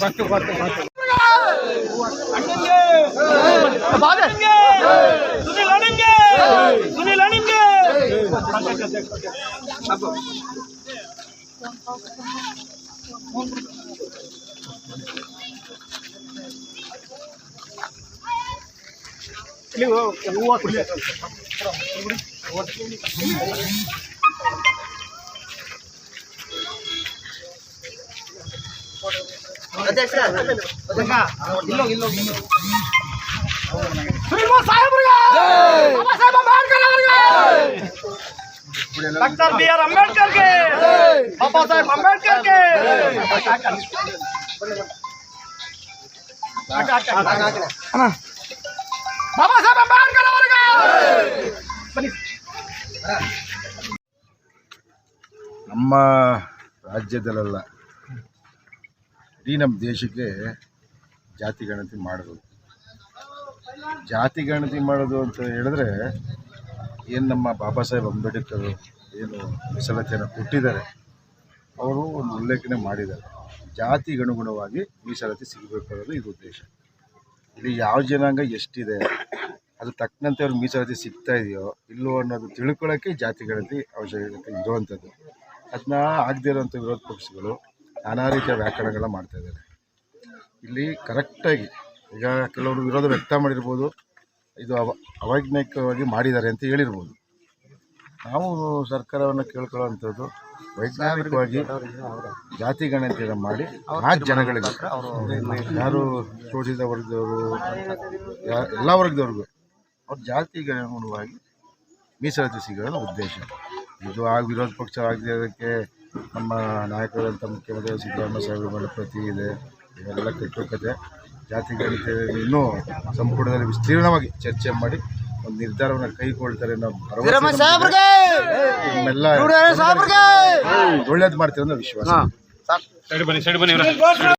பத்து பத்து பத்து Sunil அணிங்க Sunil அணிங்க Sunil ಅಣಿಂಗೆ Sunil B doctor B R ಅಂಬೇಡ್ಕರ್ಗೆ! Baba Saheb ಅಂಬೇಡ್ಕರ್ಗೆ! ಬಾಬಾ ಸಾಹೇಬ್ ಅಂಬೇಡ್ಕರ್ ಅವರಿಗೆ! ನಮ್ಮ ರಾಜ್ಯದಲ್ಲ ಇಡೀ ನಮ್ಮ ದೇಶಕ್ಕೆ ಜಾತಿ ಗಣತಿ ಮಾಡೋದು. ಜಾತಿ ಗಣತಿ ಮಾಡೋದು ಅಂತ ಹೇಳಿದ್ರೆ ಏನು ನಮ್ಮ ಬಾಬಾ ಸಾಹೇಬ್ ಅಂಬೇಡ್ಕರ್ ಏನು ಮೀಸಲಾತಿಯನ್ನು ಕೊಟ್ಟಿದ್ದಾರೆ, ಅವರು ಒಂದು ಉಲ್ಲೇಖನೆ ಮಾಡಿದ್ದಾರೆ. ಜಾತಿಗನುಗುಣವಾಗಿ ಮೀಸಲಾತಿ ಸಿಗಬೇಕು ಅನ್ನೋದು ಇದು ಉದ್ದೇಶ. ಇಲ್ಲಿ ಯಾವ ಜನಾಂಗ ಎಷ್ಟಿದೆ, ಅದು ತಕ್ಕಂತೆ ಅವ್ರಿಗೆ ಮೀಸಲಾತಿ ಸಿಗ್ತಾ ಇದೆಯೋ ಇಲ್ಲೋ ಅನ್ನೋದು ತಿಳ್ಕೊಳ್ಳೋಕ್ಕೆ ಜಾತಿ ಗಣತಿ ಅವಶ್ಯಕತೆ ಇರುವಂಥದ್ದು. ಅದನ್ನ ಆಗದೇ ಇರೋವಂಥ ವಿರೋಧ ಪಕ್ಷಗಳು ನಾನಾ ರೀತಿಯ ವ್ಯಾಕರಣಗಳನ್ನ ಮಾಡ್ತಾ ಇದ್ದಾರೆ. ಇಲ್ಲಿ ಕರೆಕ್ಟಾಗಿ ಈಗ ಕೆಲವರು ವಿರೋಧ ವ್ಯಕ್ತ ಮಾಡಿರ್ಬೋದು ಇದು ಅವ ಅವೈಜ್ಞಾನಿಕವಾಗಿ ಮಾಡಿದ್ದಾರೆ ಅಂತ ಹೇಳಿರ್ಬೋದು. ನಾವು ಸರ್ಕಾರವನ್ನು ಕೇಳ್ಕೊಳ್ಳುವಂಥದ್ದು ವೈಜ್ಞಾನಿಕವಾಗಿ ಜಾತಿ ಗಣತಿಯನ್ನು ಮಾಡಿ ಆ ಜನಗಳಿಗೆ. ಯಾರು ಶೋಷಿತ ವರ್ಗದವರು ಎಲ್ಲ ವರ್ಗದವ್ರಿಗೂ ಅವ್ರ ಜಾತಿ ಗಣವಾಗಿ ಮೀಸಲಾತಿ ಸಿಗೋದು ಉದ್ದೇಶ. ಇದು ಆಗ ವಿರೋಧ ಪಕ್ಷ ಅದಕ್ಕೆ ನಮ್ಮ ನಾಯಕರಾದಂಥ ಮುಖ್ಯಮಂತ್ರಿ ಸಿದ್ದರಾಮಯ್ಯ ಸಾಹೇಬ್ರ ಮೇಲೆ ಪ್ರತಿ ಇದೆ. ಇವೆಲ್ಲ ಕಟ್ಟುಕತೆ. ಜಾತಿ ಗಣಿತ ಇನ್ನೂ ಸಂಪುಟದಲ್ಲಿ ವಿಸ್ತೀರ್ಣವಾಗಿ ಚರ್ಚೆ ಮಾಡಿ ಒಂದು ನಿರ್ಧಾರವನ್ನು ಕೈಗೊಳ್ತಾರೆ ನಾವು ಭರವಸೆ ಒಳ್ಳೇದು ಮಾಡ್ತೀವಿ ಅನ್ನೋ ವಿಶ್ವಾಸ.